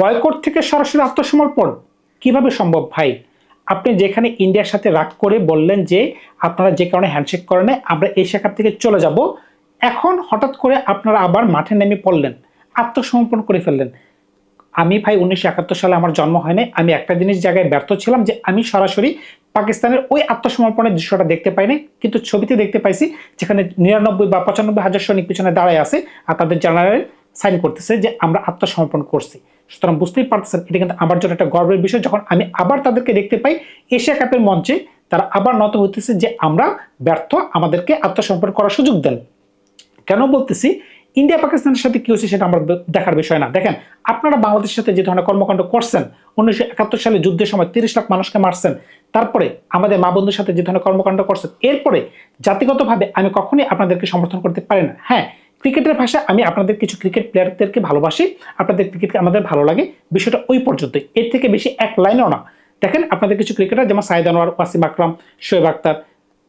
Boycott থেকে সরাসরি আত্মসমর্পণ কীভাবে সম্ভব ভাই? আপনি যেখানে ইন্ডিয়ার সাথে রাগ করে বললেন যে আপনারা যে কারণে হ্যান্ডশেক করেন আমরা এই শাখার থেকে চলে যাব। এখন হঠাৎ করে আপনারা আবার মাঠে নেমে পড়লেন, আত্মসমর্পণ করে ফেললেন। আমি ভাই উনিশশো একাত্তর সালে আমার জন্ম হয়নি আমি একটা জিনিস জায়গায় ব্যর্থ ছিলাম যে আমি সরাসরি পাকিস্তানের ওই আত্মসমর্পণের দৃশ্যটা দেখতে পাইনি, কিন্তু ছবিতে দেখতে পাইছি যেখানে নিরানব্বই বা পঁচানব্বই হাজার সৈনিক পিছনে দাঁড়ায় আছে আর তাদের জেনারেল সাইন করতেছে যে আমরা আত্মসমর্পণ করছি। সুতরাং বুঝতেই পারতেছেন, এটা কিন্তু আমার জন্য একটা গর্বের বিষয়। যখন আমি আবার তাদেরকে দেখতে পাই, এশিয়া কাপের মঞ্চে, তারা আবার নত হইতেছে যে আমরা ব্যর্থ, আমাদেরকে আত্মসমর্পণ করার সুযোগ দেন। কেন বলতেছি? ইন্ডিয়া পাকিস্তানের সাথে কি হচ্ছে সেটা আমার দেখার বিষয় না। দেখেন, আপনারা বাংলাদেশের সাথে যে ধরনের কর্মকাণ্ড করছেন, উনিশশো একাত্তর সালে যুদ্ধের সময় তিরিশ লাখ মানুষকে মারছেন, তারপরে আমাদের মা বন্ধুর সাথে যে ধরনের কর্মকাণ্ড করছেন, এরপরে জাতিগতভাবে আমি কখনোই আপনাদেরকে সমর্থন করতে পারি না। হ্যাঁ ক্রিকেটের ভাষায় আমি আপনাদের কিছু ক্রিকেট প্লেয়ারদেরকে ভালোবাসি, আপনাদের ক্রিকেটকে আমাদের ভালো লাগে। বিষয়টা ওই পর্যন্তই এর থেকে বেশি এক লাইনও না। দেখেন, আপনাদের কিছু ক্রিকেটার যেমন সাইদ আনোয়ার, ওয়াসিম আকরাম, শোয়েব আক্তার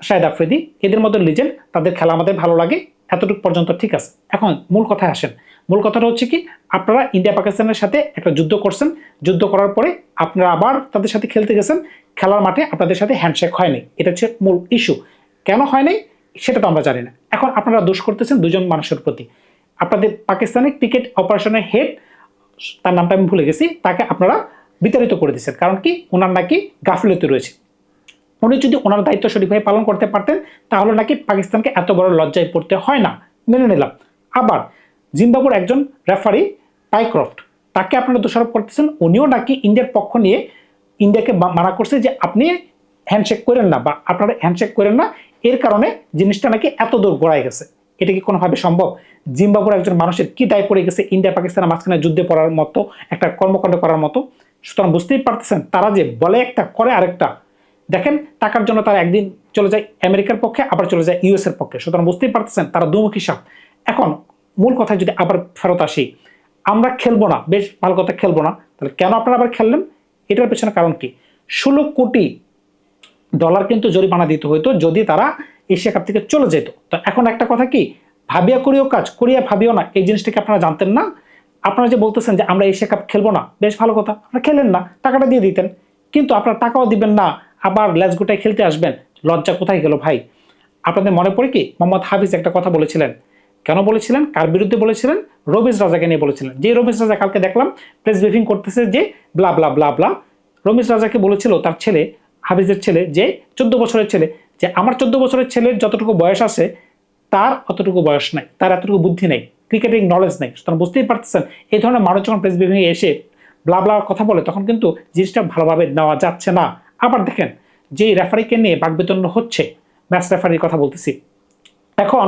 শাহেদ আফ্রিদি, এদের মতো লিজেন্ড তাদের খেলা আমাদের ভালো লাগে। এতটুকু পর্যন্ত ঠিক আছে। এখন মূল কথায় আসেন। মূল কথাটা হচ্ছে কি, আপনারা ইন্ডিয়া পাকিস্তানের সাথে একটা যুদ্ধ করছেন। যুদ্ধ করার পরে আপনারা আবার তাদের সাথে খেলতে গেছেন। খেলার মাঠে আপনাদের সাথে হ্যান্ডশেক হয়নি। এটা হচ্ছে মূল ইস্যু কেন হয়নি? সেটা তো আমরা জানি না। এখন আপনারা দোষ করতেছেন দুজন মানুষের প্রতি। আপনাদের পাকিস্তানের ক্রিকেট অপারেশনের হেড তার নামটা আমি ভুলে গেছি, তাকে আপনারা বিতাড়িত করে দিচ্ছেন কারণ কি? ওনার নাকি গাফিলতি রয়েছে। উনি যদি ওনার দায়িত্ব সঠিকভাবে পালন করতে পারতেন, তাহলে নাকি পাকিস্তানকে এত বড় লজ্জায় পড়তে হয় না। মেনে নিলাম। আবার জিম্বাবুর একজন রেফারি টাইক্রফট তাকে আপনারা দোষারোপ করতেছেন। উনিও নাকি ইন্ডিয়ার পক্ষ নিয়ে ইন্ডিয়াকে মানা করছে যে আপনি হ্যান্ডশেক করেন না বা আপনারা হ্যান্ডশেক করেন না এর কারণে জিনিসটা নাকি এত দূর গড়ায় গেছে। এটা কি কোনোভাবে সম্ভব? জিম্বাবুর একজন মানুষের কি দায় পড়ে গেছে? ইন্ডিয়া পাকিস্তানের মাঝখানে যুদ্ধে পড়ার মতো, একটা কর্মকাণ্ড করার মতো। সুতরাং বুঝতেই পারতেছেন, তারা যে বলে একটা, করে আরেকটা। দেখেন, টাকার জন্য তারা একদিন চলে যায় আমেরিকার পক্ষে, আবার চলে যায় ইউএস এর পক্ষে। সুতরাং বুঝতেই পারতেছেন, তারা দুমুখী সাপ। এখন, মূল কথায় যদি আবার ফেরত আসি, আমরা খেলব না, বেশ ভালো কথা, খেলব না। তাহলে কেন আপনারা আবার খেললেন? এটার পেছনে কারণ কি? ষোলো কোটি ডলার কিন্তু জরিমানা দিতে হইতো যদি তারা এশিয়া কাপ থেকে চলে যেত। তো এখন একটা কথা কি? ভাবিয়া করিও কাজ, করিয়া ভাবিও না। এই জিনিসটাকে আপনারা জানতেন না। আপনারা যে বলতেছেন যে আমরা এশিয়া কাপ খেলব না, বেশ ভালো কথা। আপনারা খেলেন না, টাকাটা দিয়ে দিতেন। কিন্তু আপনারা টাকাও দিবেন না, আবার ল্যাস গোটায় খেলতে আসবেন। লজ্জা কোথায় গেল ভাই? আপনাদের মনে পড়ে কি? মোহাম্মদ হাফিজ একটা কথা বলেছিলেন। কেন বলেছিলেন? কার বিরুদ্ধে বলেছিলেন? রবিজ রাজাকে নিয়ে বলেছিলেন। যে রবিজ রাজা কালকে দেখলাম প্রেস ব্রিফিং করতেছে যে blah blah blah blah Ramiz রাজাকে বলেছিল তার ছেলে হাফিজের ছেলে, যে চোদ্দ বছরের ছেলে, যে আমার চোদ্দ বছরের ছেলের যতটুকু বয়স আছে, তার অতটুকু বয়স নাই, তার এতটুকু বুদ্ধি নেই ক্রিকেটিং নলেজ নেই। সুতরাং বুঝতেই পারতেছেন, এই ধরনের মানুষ যখন প্রেস ব্রিফিংয়ে এসে ব্লা ব্লা কথা বলে, তখন কিন্তু জিনিসটা ভালোভাবে নেওয়া যাচ্ছে না। আবার দেখেন যে রেফারিকে নিয়ে বাকবেতন্য হচ্ছে ম্যাচ রেফারির কথা বলতেছি, এখন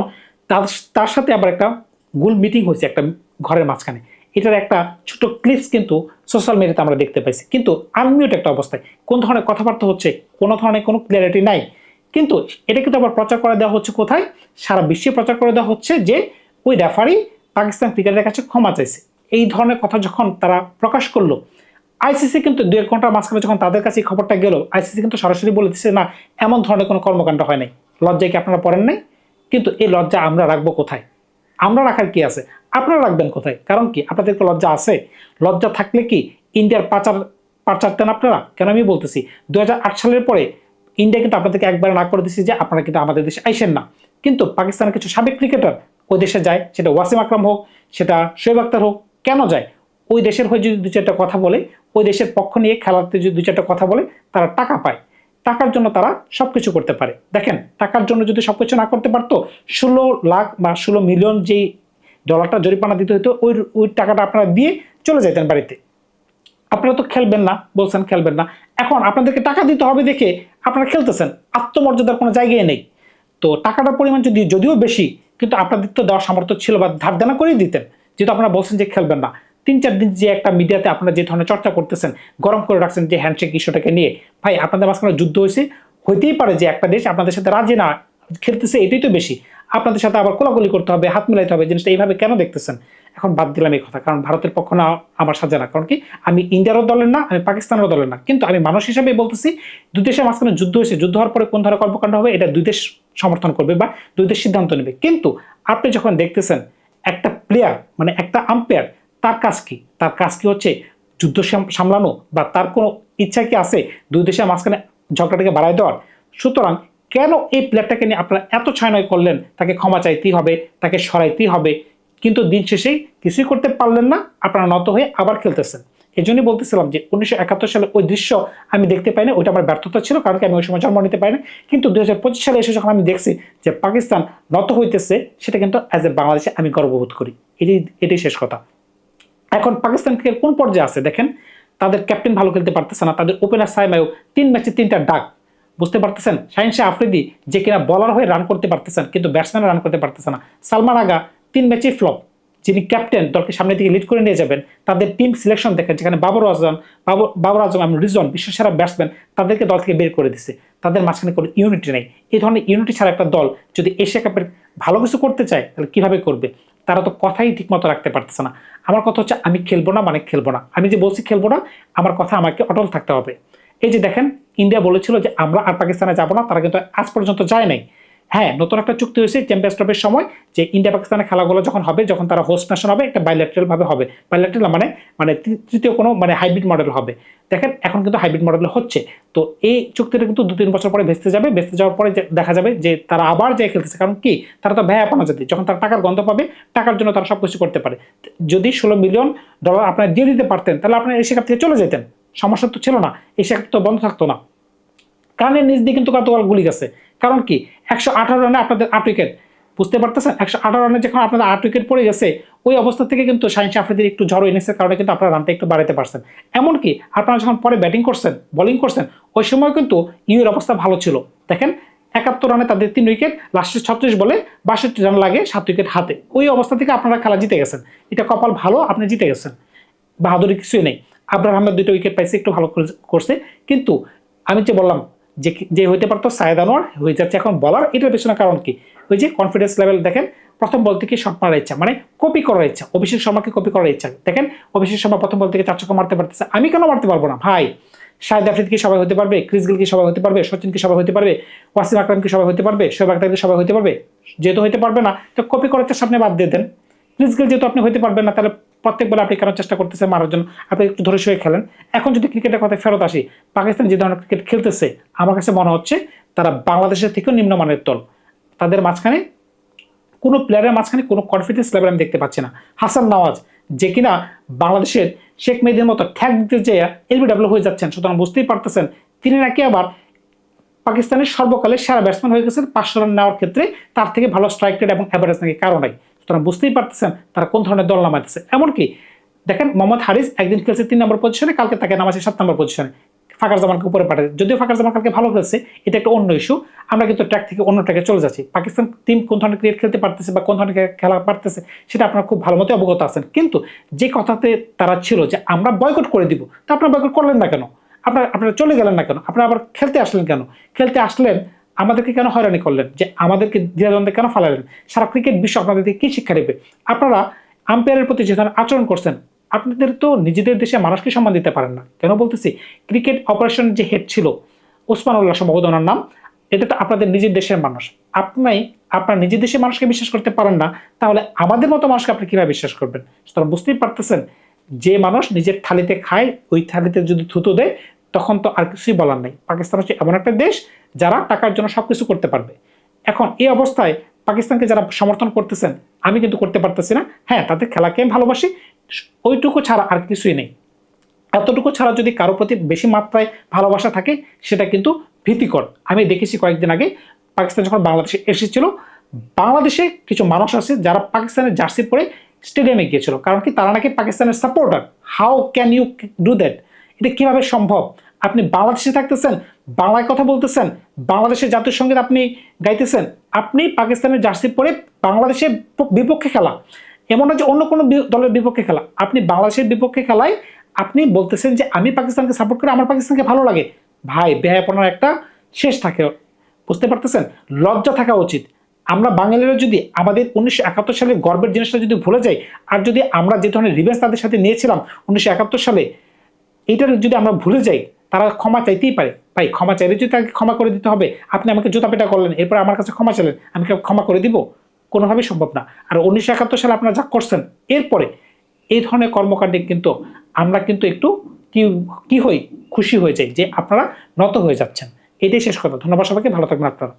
তার তার সাথে আবার একটা গুল মিটিং হয়েছে একটা ঘরের মাঝখানে। এটার একটা ছোট ক্লিপস কিন্তু সোশ্যাল মিডিয়াতে আমরা দেখতে পাইছি। কিন্তু আনমিউট একটা অবস্থায়। কোন ধরনের কথাবার্তা হচ্ছে, কোনো ধরনের কোনো ক্লিয়ারিটি নাই। কিন্তু এটা কিন্তু আবার প্রচার করে দেওয়া হচ্ছে কোথায়? সারা বিশ্বে প্রচার করে দেওয়া হচ্ছে যে ওই রেফারি পাকিস্তান ক্রিকেটের কাছে ক্ষমা চাইছে। এই ধরনের কথা যখন তারা প্রকাশ করল আইসিসি কিন্তু দুই এক ঘণ্টার মাঝখানে যখন তাদের কাছে এই খবরটা গেল আইসিসি কিন্তু সরাসরি বলে দিচ্ছে না, এমন ধরনের কোনো কর্মকাণ্ড হয় নাই। লজ্জায় কি আপনারা পড়েন নাই? কিন্তু এই লজ্জা আমরা রাখব কোথায়? আমরা রাখার কি আছে? আপনারা রাখবেন কোথায়? কারণ কি? আপনাদেরকে লজ্জা আছে? লজ্জা থাকলে কি ইন্ডিয়ার পাচার পাচারতেন আপনারা? কেন আমি বলতেছি দু হাজার আট সালের পরে ইন্ডিয়া কিন্তু আপনাদেরকে একবার না করে দিচ্ছে যে আপনারা কিন্তু আমাদের দেশে আইসেন না। কিন্তু পাকিস্তানের কিছু সাবেক ক্রিকেটার ওই দেশে যায়, সেটা ওয়াসিম আকরাম হোক, সেটা শোয়েব আক্তার হোক, কেন যায়? ওই দেশের হয়ে যদি দু চারটা কথা বলে, ওই দেশের পক্ষ নিয়ে খেলাতে যদি দু চারটা কথা বলে, তারা টাকা পায়। টাকার জন্য তারা সবকিছু করতে পারে। দেখেন, টাকার জন্য যদি সবকিছু না করতে পারতো, ষোলো লাখ বা ষোলো মিলিয়ন যেই ডলারটা জরিমানা দিতে হতো ওই ওই টাকাটা আপনারা দিয়ে চলে যেতেন বাড়িতে। আপনারা তো খেলবেন না, বলছেন খেলবেন না। এখন আপনাদেরকে টাকা দিতে হবে দেখে আপনারা খেলতেছেন, আত্মমর্যাদার কোনো জায়গায় নেই। তো টাকাটার পরিমাণ যদি, যদিও বেশি, কিন্তু আপনাদের তো দেওয়ার সামর্থ্য ছিল বা ধার দেনা করেই দিতেন। যেহেতু আপনারা বলছেন যে খেলবেন না তিন চার দিন যে একটা মিডিয়াতে আপনারা যে ধরনের চর্চা করতেছেন, গরম করে রাখছেন যে হ্যান্ডশেক ইস্যুটাকে নিয়ে, ভাই, আপনাদের মাঝখানে যুদ্ধ হয়েছে, হইতেই পারে যে একটা দেশ আপনাদের সাথে রাজি না, খেলতেছে, এটাই তো বেশি। আপনাদের সাথে আবার কোলাগুলি করতে হবে, হাত মিলাইতে হবে, জিনিসটা এইভাবে কেন দেখতেছেন? এখন বাদ দিলাম এই কথা, কারণ ভারতের পক্ষ না আমার সাজে না, কারণ কি? আমি ইন্ডিয়ারও দলের না, আমি পাকিস্তানেরও দলের না, কিন্তু আমি মানুষ হিসাবে বলতেছি, দুই দেশের মাঝখানে যুদ্ধ হয়েছে, যুদ্ধ হওয়ার পরে কোন ধরনের কর্মকাণ্ড হবে, এটা দুই দেশ সমর্থন করবে বা দুই দেশ সিদ্ধান্ত নেবে। কিন্তু আপনি যখন দেখতেছেন একটা প্লেয়ার মানে একটা আম্পায়ার তার কাজ কি? তার কাজ কি হচ্ছে যুদ্ধ সামলানো বা তার কোনো ইচ্ছা কি আছে দুই দেশের মাঝখানে ঝগড়াটাকে বাড়ায় দেওয়ার? সুতরাং কেন এই প্লেয়ারটাকে নিয়ে আপনারা এত ছয়নয় করলেন? তাকে ক্ষমা চাইতেই হবে, তাকে সরাইতেই হবে। কিন্তু দিন শেষে কিছুই করতে পারলেন না, আপনারা নত হয়ে আবার খেলতেছেন। এই জন্যই বলতেছিলাম যে, উনিশশো একাত্তর সালে ওই দৃশ্য আমি দেখতে পাইনি, ওইটা আমার ব্যর্থতা ছিল, কারণ আমি ওই সময় জন্ম নিতে পারিনি। কিন্তু দুই হাজার পঁচিশ সালে এসে যখন আমি দেখছি যে পাকিস্তান নত হইতেছে, সেটা কিন্তু অ্যাজ এ বাংলাদেশে আমি গর্ববোধ করি। এটাই এটাই শেষ কথা। এখন পাকিস্তান ক্রিকেট কোন পর্যায়ে আছে? দেখেন, তাদের ক্যাপ্টেন ভালো খেলতে পারতেছে না, তাদের ওপেনার সাইমায়ু তিন ম্যাচে তিনটা ডাক। বুঝতে পারতেছেন? শাহ আফ্রিদি যে কিনা বলার হয়ে রান করতে পারতেছেন, কিন্তু ব্যাটসম্যান রান করতে পারতেছে না। সালমান আগা, তিন ম্যাচে ফ্লপ যিনি ক্যাপ্টেন দলকে সামনে দিকে লিড করে নিয়ে যাবেন, তাদের টিম সিলেকশন দেখেন, যেখানে বাবর আজম বাবর আজম এবং রিজন, বিশ্বসেরা ব্যাটসম্যান তাদেরকে দল থেকে বের করে দিছে। তাদের মাঝখানে কোনো ইউনিটি নেই। এই ধরনের ইউনিটি ছাড়া একটা দল যদি এশিয়া কাপের ভালো কিছু করতে চায়, তাহলে কীভাবে করবে? তারা তো কথাই ঠিকমতো রাখতে পারতেছে না। আমার কথা হচ্ছে, আমি খেলব না মানে খেলব না। আমি যে বলছি খেলব না, আমার কথা আমাকে অটল থাকতে হবে। এই যে দেখেন ইন্ডিয়া বলেছিল যে আমরা আর পাকিস্তানে যাব না, তারা কিন্তু আজ পর্যন্ত যায় নাই। হ্যাঁ নতুন একটা চুক্তি হয়েছে চ্যাম্পিয়ন্স ট্রফির সময় যে ইন্ডিয়া পাকিস্তানের খেলাগুলো যখন হবে, যখন তারা হোস্ট নেশন হবে, একটা বাইল্যাট্রাল ভাবে হবে। বাইল্যাট্রাল মানে মানে তৃতীয় কোনো মানে হাইব্রিড মডেল হবে। দেখেন, এখন কিন্তু হাইব্রিড মডেল হচ্ছে। তো এই চুক্তিটা কিন্তু দু তিন বছর পরে ভেস্তে যাবে। ভেস্তে যাওয়ার পরে দেখা যাবে যে তারা আবার যে খেলতেছে। কারণ কি? তারা তো ব্যয় আপনা জাতি। যখন তারা টাকার গন্ধ পাবে, টাকার জন্য তারা সব কিছু করতে পারে। যদি ষোলো মিলিয়ন ডলার আপনার দিয়ে দিতে পারতেন, তাহলে আপনার এশিয়া কাপ থেকে চলে যেতেন। সমস্যা তো ছিল না এশিয়া কাপ তো বন্ধ থাকতো না। কানের নিচ দিয়ে কিন্তু কতবার গুলি গেছে। কারণ কি, একশো আঠারো রানে আপনাদের আট উইকেট বুঝতে পারতেছেন? একশো আঠারো রানে যখন আপনাদের আট উইকেট পড়ে গেছে, ওই অবস্থা থেকে কিন্তু শাহিন আফ্রিদির একটু ঝড় ইনিংসের কারণে কিন্তু আপনারা রানটা একটু বাড়াতে পারছেন। এমনকি আপনারা যখন পরে ব্যাটিং করছেন বোলিং করছেন, ওই সময় কিন্তু ইউর অবস্থা ভালো ছিল। দেখেন, একাত্তর রানে তাদের তিন উইকেট লাস্টের ছত্রিশ বলে বাষট্টি রান লাগে সাত উইকেট হাতে। ওই অবস্থা থেকে আপনারা খেলা জিতে গেছেন। এটা কপাল ভালো, আপনি জিতে গেছেন। বাহাদুরি কিছুই নেই। আব্রাহাম আহমেদ দুটো উইকেট পাইছে, একটু ভালো করে- করছে। কিন্তু আমি যে বললাম যে যে হইতে পারতো সায়েদ আনোয়ার হয়ে যাচ্ছে এখন বলার এটার পেছনে কারণ কি? ওই যে কনফিডেন্স লেভেল দেখেন, প্রথম বল থেকে শট মারার ইচ্ছা মানে কপি করার ইচ্ছা, অভিষেক শর্মাকে কপি করার ইচ্ছা। দেখেন, অভিষেক শর্মা প্রথম বল থেকে চার ছক্কা মারতে পারতেছে। আমি কেন মারতে পারব না? ভাই শাহেদ আফ্রিদ কি সবাই হতে পারবে? ক্রিস গিল কি সবাই হতে পারবে? সচিন কি সবাই হতে পারবে? ওয়াসিম আকরাম কি সবাই হতে পারবে? শোয়েব আখতার কি সবাই হতে পারবে? যেহেতু হতে পারবে না, তো কপি করার সামনে বাদ দিয়ে দেন। ক্রিস গেল যেহেতু আপনি হতে পারবেন না, তাহলে প্রত্যেক বলে আপনি কেন চেষ্টা করতেছে মারার জন্য, আপনি একটু ধরে শুয়ে খেলেন। এখন যদি ক্রিকেটের কথায় ফেরত আসি, পাকিস্তান যে ধরনের ক্রিকেট খেলতেছে, আমার কাছে মনে হচ্ছে তারা বাংলাদেশের থেকেও নিম্নমানের দল। তাদের মাঝখানে কোনো প্লেয়ারের মাঝখানে কোনো কনফিডেন্স লেভেল আমি দেখতে পাচ্ছি না। হাসান নওয়াজ, যে কিনা বাংলাদেশের শেখ মেহেদির মতো ঠ্যাক দিতে যেয়ে এলবিডাব্লিউ হয়ে যাচ্ছেন, সুতরাং বুঝতেই পারতেছেন, তিনি নাকি আবার পাকিস্তানের সর্বকালের সেরা ব্যাটসম্যান হয়ে গেছেন, পাঁচশো রান নেওয়ার ক্ষেত্রে তার থেকে ভালো স্ট্রাইক রেট এবং অ্যাভারেজ নাকি কারও নাই। সুতরাং বুঝতেই পারতেছেন তারা কোন ধরনের দল নামাইতেছে। এমনকি দেখেন, মোহাম্মদ হারিস একদিন খেলছে তিন নম্বর পজিশনে কালকে তাকে নামাচ্ছে সাত নম্বর পজিশনে ফাঁকার জামানকে উপরে পাঠায় যদিও ফাঁকার জামান কালকে ভালো খেলছে, এটা একটা অন্য ইস্যু আমরা কিন্তু ট্র্যাক থেকে অন্য ট্র্যাকে চলে যাচ্ছি। পাকিস্তান টিম কোন ধরনের ক্রিকেট খেলতে পারতেছে বা কোন ধরনের খেলা পারতেছে, সেটা আপনারা খুব ভালো মতো অবগত আছেন। কিন্তু যে কথাতে তারা ছিল যে আমরা বয়কট করে দিব, তা আপনারা বয়কট করলেন না কেন? আপনার, আপনারা চলে গেলেন না কেন? আপনারা আবার খেলতে আসলেন কেন? খেলতে আসলেন আমাদেরকে কেন হয়রানি করলেন? যে আমাদেরকে দ্বিধাদ্বন্দ্বে কেন ফালালেন? সারা ক্রিকেট বিশ্ব আপনাদের থেকে কী শিক্ষা দেবে? আপনারা আম্পায়ারের প্রতি যে ধরনের আচরণ করছেন, আপনাদের তো নিজেদের দেশে মানুষকে সম্মান দিতে পারেন না। কেন বলতেছি? ক্রিকেট অপারেশন যে হেড ছিল ওসমান উল্লাহ সম্ভবত ওনার নাম, এটা তো আপনাদের নিজের দেশের মানুষ। আপনি, আপনার নিজের দেশের মানুষকে বিশ্বাস করতে পারেন না, তাহলে আমাদের মতো মানুষকে আপনি কীভাবে বিশ্বাস করবেন? সুতরাং বুঝতেই পারতেছেন, যে মানুষ নিজের থালিতে খায়, ওই থালিতে যদি থুতো দেয় তখন তো আর কিছুই বলার নেই। পাকিস্তান হচ্ছে এমন একটা দেশ যারা টাকার জন্য সব কিছু করতে পারবে। এখন এই অবস্থায় পাকিস্তানকে যারা সমর্থন করতেছেন, আমি কিন্তু করতে পারতেছি না। হ্যাঁ তাদের খেলাকে আমি ভালোবাসি। ওইটুকু ছাড়া আর কিছুই নেই। এতটুকু ছাড়া যদি কারও প্রতি বেশি মাত্রায় ভালোবাসা থাকে, সেটা কিন্তু ভীতিকর। আমি দেখেছি কয়েকদিন আগে পাকিস্তান যখন বাংলাদেশে এসেছিল, বাংলাদেশে কিছু মানুষ আছে যারা পাকিস্তানের জার্সি পরে স্টেডিয়ামে গিয়েছিল। কারণ কি? তারা নাকি পাকিস্তানের supporter. How can you do that এটা কীভাবে সম্ভব? আপনি বাংলাদেশে থাকতেছেন, বাংলায় কথা বলতেছেন, বাংলাদেশের জাতীয় সংগীত আপনি গাইতেছেন, আপনি পাকিস্তানের জার্সি পরে বাংলাদেশের বিপক্ষে খেলা। এমন না যে অন্য কোনো দলের বিপক্ষে খেলা। আপনি বাংলাদেশের বিপক্ষে খেলায় আপনি বলতেছেন যে আমি পাকিস্তানকে সাপোর্ট করি, আমার পাকিস্তানকে ভালো লাগে। ভাই ব্যয়াপনার একটা শেষ থাকে। বুঝতে পারতেছেন? লজ্জা থাকা উচিত। আমরা বাঙালিরা যদি আমাদের উনিশশো একাত্তর সালে গর্বের জিনিসটা যদি ভুলে যাই, আর যদি আমরা যে ধরনের রিভেন্স তাদের সাথে নিয়েছিলাম উনিশশো একাত্তর সালে এইটার যদি আমরা ভুলে যাই তারা ক্ষমা চাইতেই পারে। ভাই, ক্ষমা চাইলে যদি তাকে ক্ষমা করে দিতে হবে, আপনি আমাকে জুতা পেটা করলেন, এরপর আমার কাছে ক্ষমা চাইলেন, আমি ক্ষমা করে দিব? কোনোভাবে সম্ভব না। আর উনিশশো একাত্তর সালে আপনারা যা করছেন, এরপরে এই ধরনের কর্মকাণ্ডে কিন্তু আমরা কিন্তু একটু কি কি হই, খুশি হয়ে যাই যে আপনারা নত হয়ে যাচ্ছেন। এটাই শেষ কথা। ধন্যবাদ সবাইকে, ভালো থাকবেন আপনারা।